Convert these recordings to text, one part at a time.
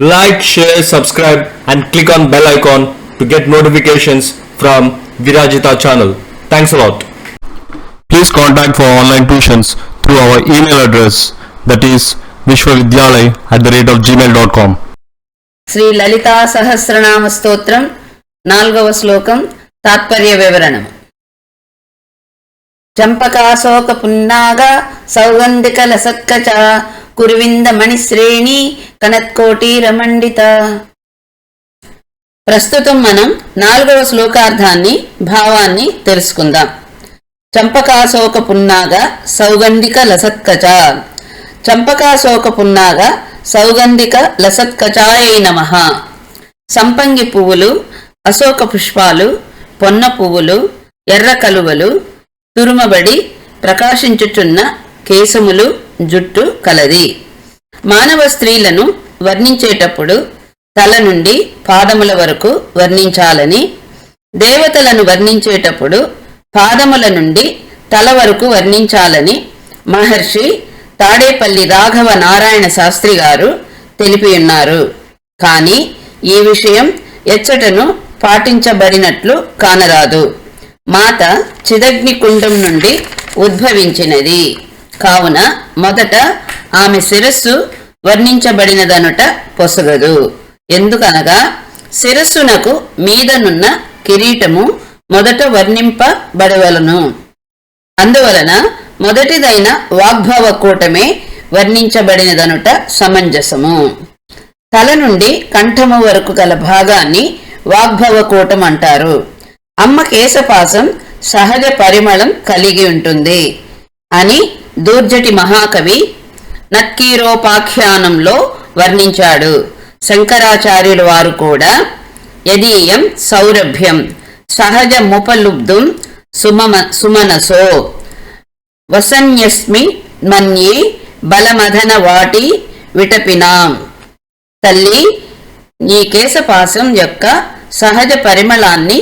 Like, share, subscribe and click on bell icon to get notifications from Virajita channel. Thanks a lot. Please contact for online tuitions through our email address that is vishwavidyalay at the rate of gmail.com. Shri Lalitha Sahasranama స్తోత్రం నాలుగవ శ్లోకం తాత్పర్య వివరణం చంపకాశోక పున్నాగ సౌగంధిక లసత్కచ కురువిందమణిశ్రేణి కనత్కోటి రమండిత ప్రస్తుతం మనం నాలుగవ శ్లోకార్థాన్ని భావాన్ని తెలుసుకుందాం. చంపకాశోక పున్నాగా సౌగంధిక లసత్కచ. చంపకాశోక పున్నాగా సౌగంధిక లసత్కచాయై నమ. సంపంగి పువ్వులు అశోక పుష్పాలు పొన్న పువ్వులు ఎర్ర కలువలు తురుమబడి ప్రకాశించుచున్న కేశములు జుట్టు కలది. మానవ స్త్రీలను వర్ణించేటప్పుడు తల నుండి పాదముల వరకు వర్ణించాలని దేవతలను వర్ణించేటప్పుడు పాదముల నుండి తల వరకు వర్ణించాలని మహర్షి తాడేపల్లి రాఘవ నారాయణ శాస్త్రి గారు తెలిపి ఉన్నారు. కానీ ఈ విషయం ఎచ్చటను పాటించబడినట్లు కానరాదు. మాత చిదగ్ని కుండం నుండి ఉద్భవించినది. కావున మొదట ఆమె శిరస్సు వర్ణించబడినదనుట పొసగదు. ఎందుకనగా శిరస్సునకు మీదనున్న కిరీటము మొదట వర్ణింపబడవలను. అందువలన మొదటిదైన వాగ్భవ కూటమే వర్ణించబడినదనుట సమంజసము. తల నుండి కంఠము వరకు గల భాగాన్ని వాగ్భవ కూటం అంటారు. అమ్మ కేశపాసం సహజ పరిమళం కలిగి ఉంటుంది అని దూర్జటి మహాకవి నత్కీరోపాఖ్యానంలో వర్ణించాడు. శంకరాచార్యుల వారు కూడా యదీయం సౌరభ్యం సహజ ముపలుబ్ధుం సుమమ సుమనసో. వసన్యస్మి మన్యే బలమధన వాటి విటపినాం. తల్లి నీ కేశపాసం యొక్క సహజ పరిమళాన్ని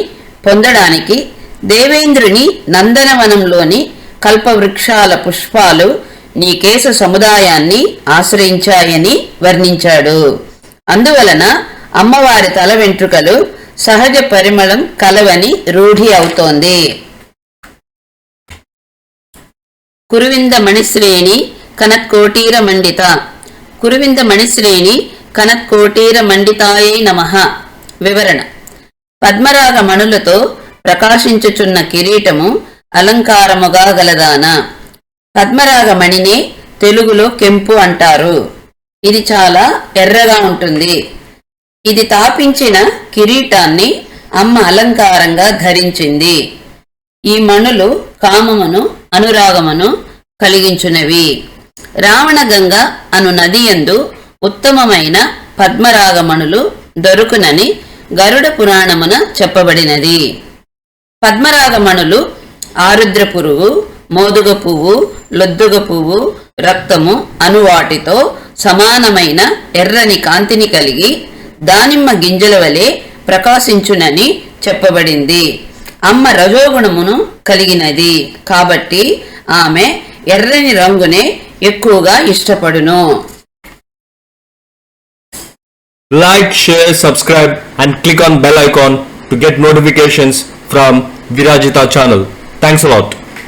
పొందడానికి దేవేంద్రుని నందనవనంలోని కల్పవృక్షాల పుష్పాలు నీ కేశ సముదాయాన్ని ఆశ్రయించాయని వర్ణించాడు. అందువలన అమ్మవారి తల వెంట్రుకలు సహజ పరిమళం కలవని రూఢి అవుతోంది. కురువింద మణిశ్రేణి కనత్కోటీర మండిత కురువింద మణిశ్రేణి కనత్కోటీర మండితాయై నమ. వివరణ. పద్మరాగ మణులతో ప్రకాశించుచున్న కిరీటము అలంకారముగా గలదాన? పద్మరాగమణినే తెలుగులో కెంపు అంటారు. ఇది చాలా ఎర్రగా ఉంటుంది. ఇది తాపించిన కిరీటాన్ని అమ్మ అలంకారంగా ధరించింది. ఈ మణులు కామమును అనురాగమును కలిగించునవి. రావణగంగ అను నదియందు ఉత్తమమైన పద్మరాగమణులు దొరుకునని గరుడ పురాణమున చెప్పబడినది. పద్మరాగమణులు ఆరుద్ర పురుగు మోదుగ పువ్వు లొద్దుగ పువ్వు రక్తము అను వాటితో సమానమైన ఎర్రని కాంతిని కలిగి దానిమ్మ గింజల వలె ప్రకాశించునని చెప్పబడింది. అమ్మ రజోగుణమును కలిగినది. కాబట్టి ఆమె ఎర్రని రంగునే ఎక్కువగా ఇష్టపడును. Like share subscribe and click on bell icon to get notifications from Virajitha channel Thanks a lot.